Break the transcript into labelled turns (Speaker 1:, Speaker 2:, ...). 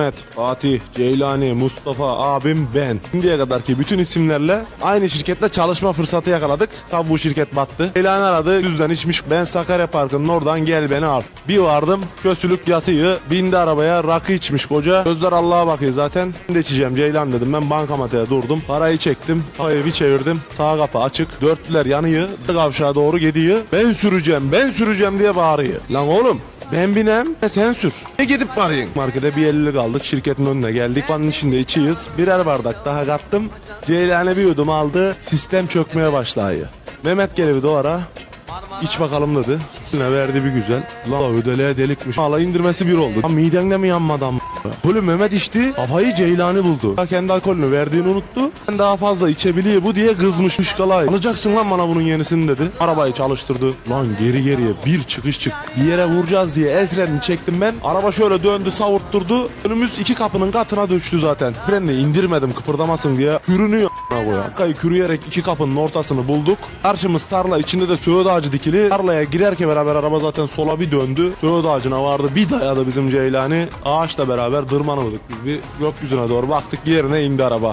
Speaker 1: Mehmet, Fatih, Ceylani, Mustafa, abim, ben. Şimdiye kadarki bütün isimlerle aynı şirkette çalışma fırsatı yakaladık. Tabi bu şirket battı. Ceylani aradı, düzden içmiş. Ben Sakarya Parkı'nın oradan gel beni al. Bir vardım, kösülük yatıyı, bindi arabaya, rakı içmiş koca. Gözler Allah'a bakıyor zaten. Ben de içeceğim Ceylan dedim. Ben bankamatiğe durdum. Parayı çektim, parayı bir çevirdim. Sağ kapı açık. Dörtlüler yanıyor. Kavşağa doğru gidiyor. Ben süreceğim, ben süreceğim diye bağırıyor. Lan oğlum ben binem sen sür. Ne gidip varayım? Markete bir 50 aldık şirketin önüne geldik. Vanın içinde içiyiz. Birer bardak daha kattım. Ceylane bir yudum aldı. Sistem çökmeye başlıyor. Mehmet gelevi doğara. İç bakalım dedi. Üstüne verdi bir güzel. La ödeleğe delikmiş. Hala indirmesi bir oldu. Lan midende mi yanmadı Oğlum Mehmet içti. Kafayı Ceylani buldu. Kendi alkolünü verdiğini unuttu. Ben daha fazla içebiliyor bu diye kızmış mışkalay. Alacaksın lan bana bunun yenisini dedi. Arabayı çalıştırdı. Lan geri geriye bir çıkış çık. Bir yere vuracağız diye el frenini çektim ben. Araba şöyle döndü savurtturdu. Önümüz iki kapının katına düştü zaten. Frenini indirmedim kıpırdamasın diye. Kürünüyor a**ına koyayım. Arkayı kürüyerek iki kapının ortasını bulduk. Karşımız tarla içinde de söğüt ağacı dikili. Tarlaya girerken beraber araba zaten sola bir döndü. Söğüt ağacına vardı. Bir dayadı bizim Ceylani. Ağaçla beraber dırmanamadık biz bir gökyüzüne doğru baktık yerine indi araba.